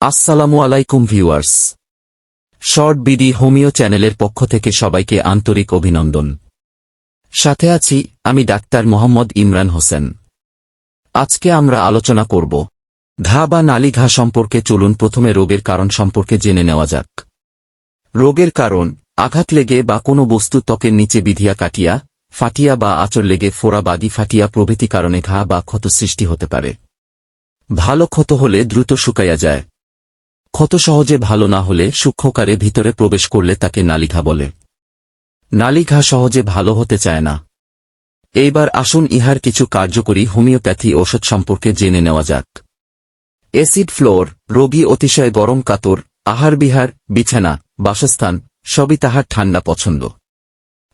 আসসালামু আলাইকুম viewers. Short BD homeo চ্যানেলের পক্ষ থেকে সবাইকে আন্তরিক অভিনন্দন। সাথে আছি আমি ডাক্তার মোহাম্মদ ইমরান হোসেন। আজকে আমরা আলোচনা করব, ঘা বা নালী ঘা সম্পর্কে চলুন প্রথমে রোগের কারণ সম্পর্কে জেনে নেওয়া যাক। রোগের কারণ, আঘাত লেগে বা কোনো বস্তু ত্বকের নিচে বিধিয়া কাটিয়া, ফাটিয়া বা আচর লেগে ফোড়া বাদি ফাটিয়া প্রভৃতি কারণে ঘা বা ক্ষত সৃষ্টি হতে পারে। ভালো ক্ষত হলে দ্রুত শুকাইয়া যায়। ক্ষত সহজে ভালো না হলে সূক্ষ্মকারে ভিতরে প্রবেশ করলে তাকে নালিঘা বলে। নালিঘা সহজে ভালো হতে চায় না। এইবার আসুন ইহার কিছু কার্যকরী হোমিওপ্যাথি ওষুধ সম্পর্কে জেনে নেওয়া যাক। অ্যাসিড ফ্লোর, রোগী অতিশয় গরম কাতর, আহার বিহার, বিছানা, বাসস্থান, সবই তাহার ঠান্ডা পছন্দ।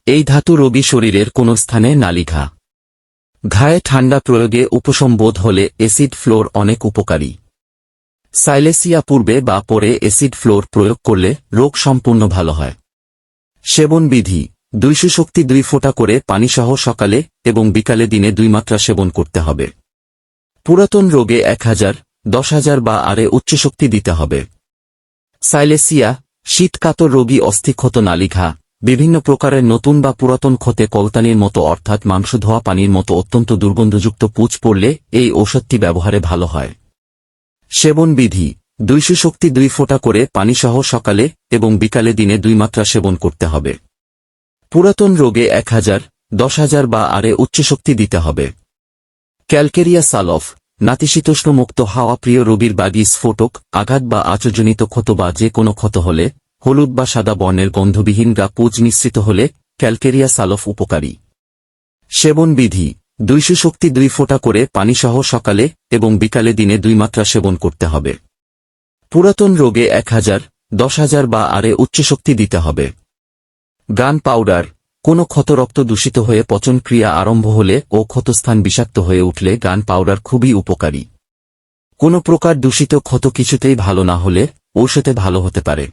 এই ধাতু রোগী শরীরের কোন স্থানে নালিঘা। ঘায়ে ঠান্ডা প্রয়োগে উপশম বোধ হলে অ্যাসিড ফ্লোর অনেক উপকারী। সাইলেসিয়া পূর্বে বা পরে অ্যাসিড ফ্লোর প্রয়োগ করলে রোগ সম্পূর্ণ ভালো হয়। সেবন বিধি, দুইশো শক্তি দুই ফোঁটা করে পানিসহ সকালে এবং বিকালে দিনে দুই মাত্রা সেবন করতে হবে। পুরাতন রোগে এক হাজার, দশ হাজার বা আরে উচ্চশক্তি দিতে হবে। সাইলেসিয়া, শীতকাতর রোগী অস্থিক্ষত নালিঘা, বিভিন্ন প্রকারের নতুন বা পুরাতন ক্ষতে কলতানির মতো অর্থাৎ মাংস ধোয়া পানির মতো অত্যন্ত দুর্গন্ধযুক্ত পুঁজ পড়লে এই ঔষধটি ব্যবহারে ভালো হয়। সেবন বিধি, দুইশো শক্তি দুই ফোঁটা করে পানিসহ সকালে এবং বিকালে দিনে দুই মাত্রা সেবন করতে হবে। পুরাতন রোগে এক হাজার, দশ হাজার বা আরে উচ্চশক্তি দিতে হবে। ক্যালকেরিয়া সালফ নাতিশীতোষ্ণ মুক্ত হাওয়া প্রিয় রোগীর বাগি স্ফোটক, আঘাত বা আচজনিত ক্ষত বা যে কোনো ক্ষত হলে, হলুদ বা সাদা বর্ণের গন্ধবিহীন গা পুজ মিশ্রিত হলে ক্যালকেরিয়া সালফ উপকারী। সেবন বিধি দুইশো শক্তি দুই ফোঁটা করে পানিসহ সকালে এবং বিকালে দিনে দুই মাত্রা সেবন করতে হবে। পুরাতন রোগে এক হাজার, দশ হাজার বা আরে উচ্চশক্তি দিতে হবে। গান পাউডার, কোনো ক্ষত রক্ত দূষিত হয়ে পচন ক্রিয়া আরম্ভ হলে ও ক্ষতস্থান বিষাক্ত হয়ে উঠলে গান পাউডার খুবই উপকারী। কোনো প্রকার দূষিত ক্ষত কিছুতেই ভালো না হলে ঔষধে ভালো হতে পারে।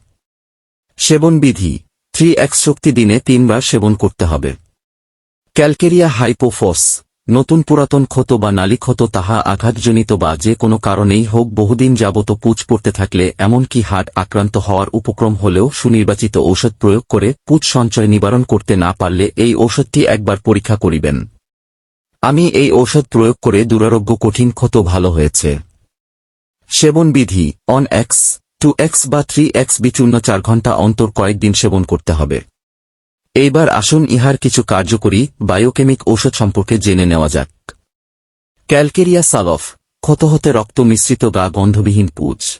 সেবন বিধি, থ্রি এক্স শক্তি দিনে তিনবার সেবন করতে হবে। ক্যালকেরিয়া হাইপোফস নতুন পুরাতন ক্ষত বা নালী ক্ষত তাহা আঘাতজনিত বা যে কোনো কারণেই হোক বহুদিন যাবত পুজ পড়তে থাকলে, এমনকি হাট আক্রান্ত হওয়ার উপক্রম হলেও সুনির্বাচিত ঔষধ প্রয়োগ করে পুজ সঞ্চয় নিবারণ করতে না পারলে এই ঔষধটি একবার পরীক্ষা করিবেন। আমি এই ঔষধ প্রয়োগ করে দুরারোগ্য কঠিন ক্ষত ভালো হয়েছে। সেবন বিধি অন এক্স টু এক্স বা থ্রি এক্স বিচূর্ণ চার ঘণ্টা অন্তর কয়েকদিন সেবন করতে হবে। এইবার আসুন ইহার কিছু কার্যকরী বায়োকেমিক ঔষধ সম্পর্কে জেনে নেওয়া যাক। ক্যালকেরিয়া সালফ, ক্ষত হতে রক্ত মিশ্রিত গা গন্ধবিহীন পুজ।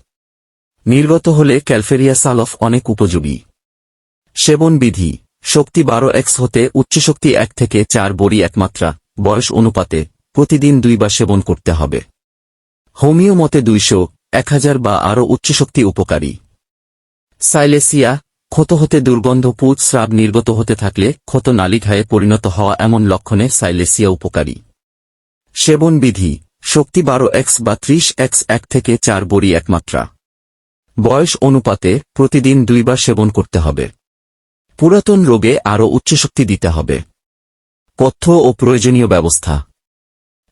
নির্গত হলে ক্যালফেরিয়া সালফ অনেক উপযোগী। সেবন বিধি, শক্তি বারো এক্স হতে উচ্চশক্তি এক থেকে চার বড়ি একমাত্রা, বয়স অনুপাতে প্রতিদিন দুইবার সেবন করতে হবে। হোমিও মতে দুইশো, এক হাজার বা আরও উচ্চশক্তি উপকারী। সাইলেসিয়া ক্ষত হতে দুর্গন্ধ পুজ স্রাব নির্গত হতে থাকলে ক্ষত নালিঘায়ে পরিণত হওয়া এমন লক্ষণে সাইলেসিয়া উপকারী। সেবন বিধি, শক্তি বারো এক্স বা ত্রিশ এক্স এক থেকে চার বড়ি একমাত্রা। বয়স অনুপাতে প্রতিদিন দুইবার সেবন করতে হবে। পুরাতন রোগে আরও উচ্চশক্তি দিতে হবে। পথ্য ও প্রয়োজনীয় ব্যবস্থা।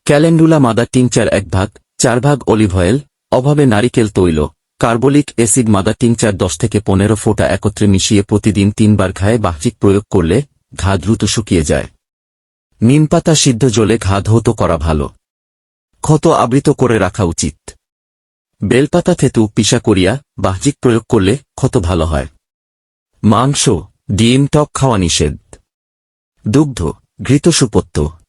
ক্যালেন্ডুলা মাদার টিংচার এক ভাগ, চার ভাগ অলিভ অয়েল, অভাবে নারিকেল তৈল। কার্বলিক অ্যাসিড মাদার টিংচার দশ থেকে পনেরো ফোঁটা একত্রে মিশিয়ে প্রতিদিন তিনবার ঘায়ে বাহ্যিক প্রয়োগ করলে ঘা দ্রুত শুকিয়ে যায়। নিমপাতা সিদ্ধ জলে ঘা ধৌত করা ভালো। ক্ষত আবৃত করে রাখা উচিত। বেলপাতা থেতু পিসা করিয়া বাহ্যিক প্রয়োগ করলে ক্ষত ভালো হয়। মাংস, ডিম, টক খাওয়া নিষেধ। দুগ্ধ, ঘৃত সুপত্য